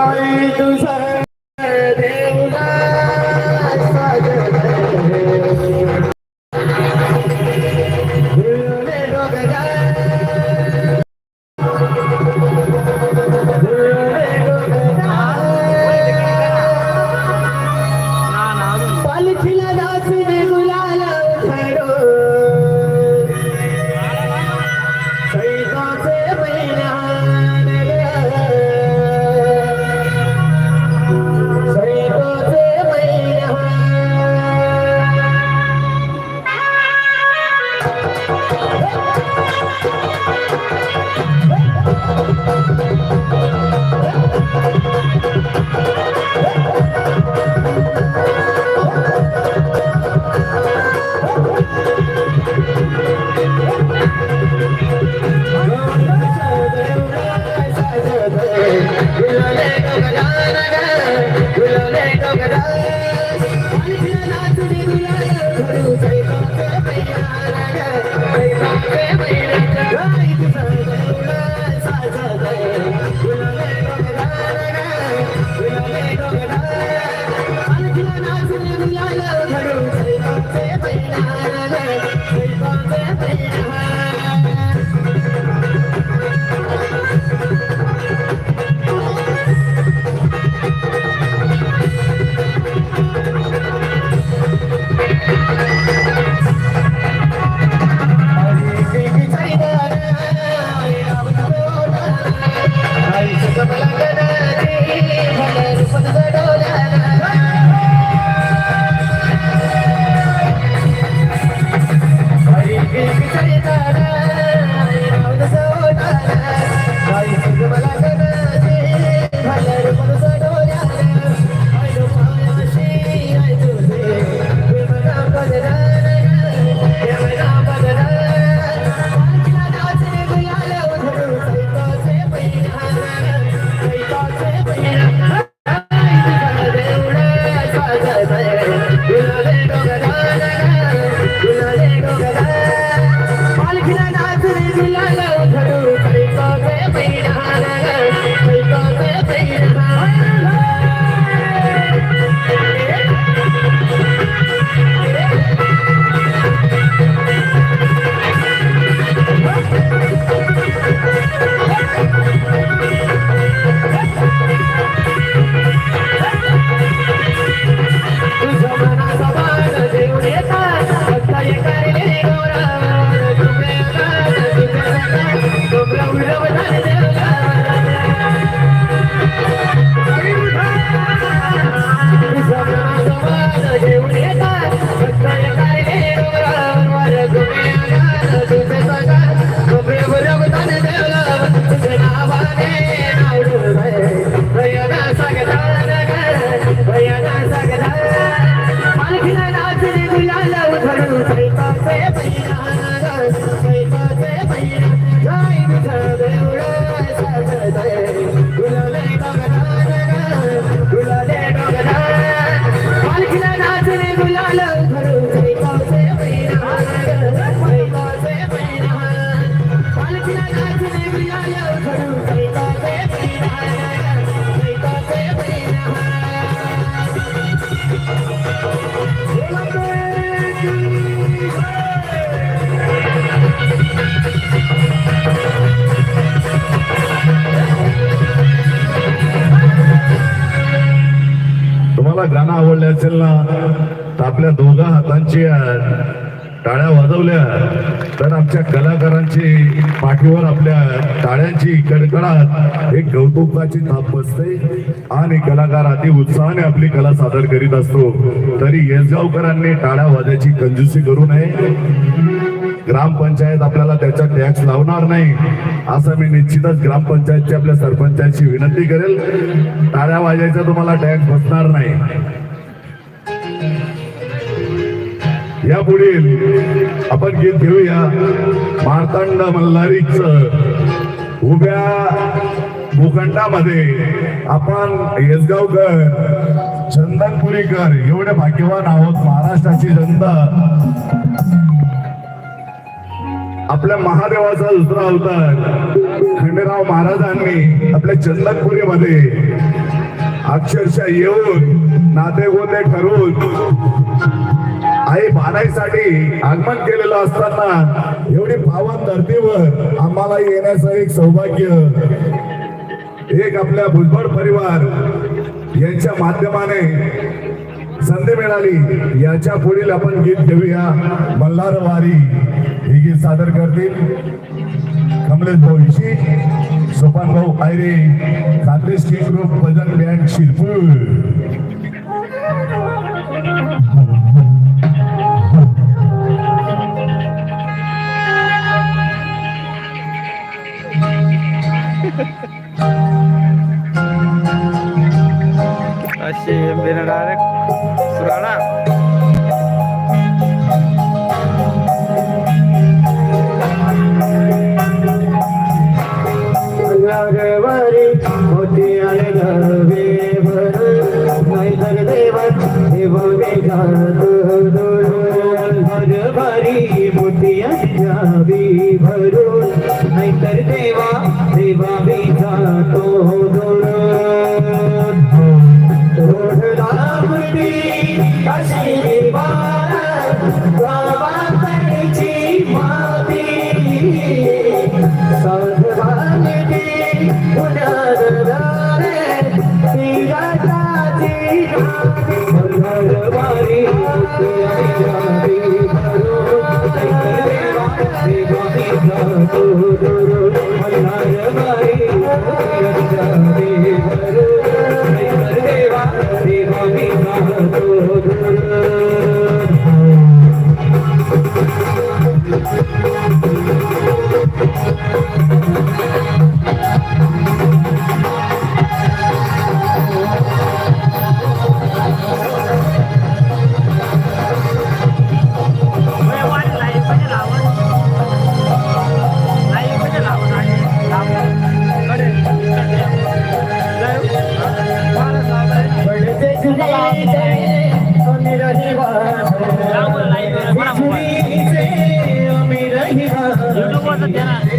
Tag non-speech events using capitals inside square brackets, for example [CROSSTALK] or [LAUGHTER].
आई तुझं देवला तुम्हाला गाणं आवडले असेल ना तर आपल्या दोघा हातांची टाळ्या वाजवल्या. तर आमच्या कलाकारांची पाठीवर आपल्या टाळ्यांची कडकडाट. एक कौतुकाची थाप बसते. आणि कलाकार अति उत्साहाने आपली कला सादर करीत असतो. तरी येसगावकरांनी टाळ्या वाजायची कंजूसी करू नये. ग्रामपंचायत आपल्याला त्याचा टॅक्स लावणार नाही असं मी निश्चितच ग्रामपंचायतची आपल्या सरपंचांची विनंती करेल. टाळ्या वाजायचा तुम्हाला टॅक्स बसणार नाही. या पुढील आपण गीत घेऊया. मार्तंड मल्हारीच उभ्या भूखंडामध्ये आपण येसगावकर चंदनपुरीकर एवढे भाग्यवान आहोत महाराष्ट्राची जनता. आपल्या महादेवाचा दुसरा अवतार. खंडेराव महाराजांनी आपल्या चंदनपुरीमध्ये अक्षरशः येऊन नातेगोते ठरवून आई बाणाईसाठी आगमन केलेलं असताना एवढी पावन धर्तीवर आम्हाला येण्याचं एक सौभाग्य एक आपल्या भुजबळ परिवार यांच्या माध्यमाने संधी मिळाली. याच्या पुढील आपण गीत घेऊया. मल्हार वारी. हे गीत सादर करतील कमलेश भाऊ इशी सोपान भाऊ आयरे खानदेश के ग्रुप भजन band Shirpur. Thank [LAUGHS] you. Direct Surana अंगारवारी होती आणि घरवे भर नाही तर देवात देव वेगात हरभारी मोठी जावी भरून नाहीतर coisa dela.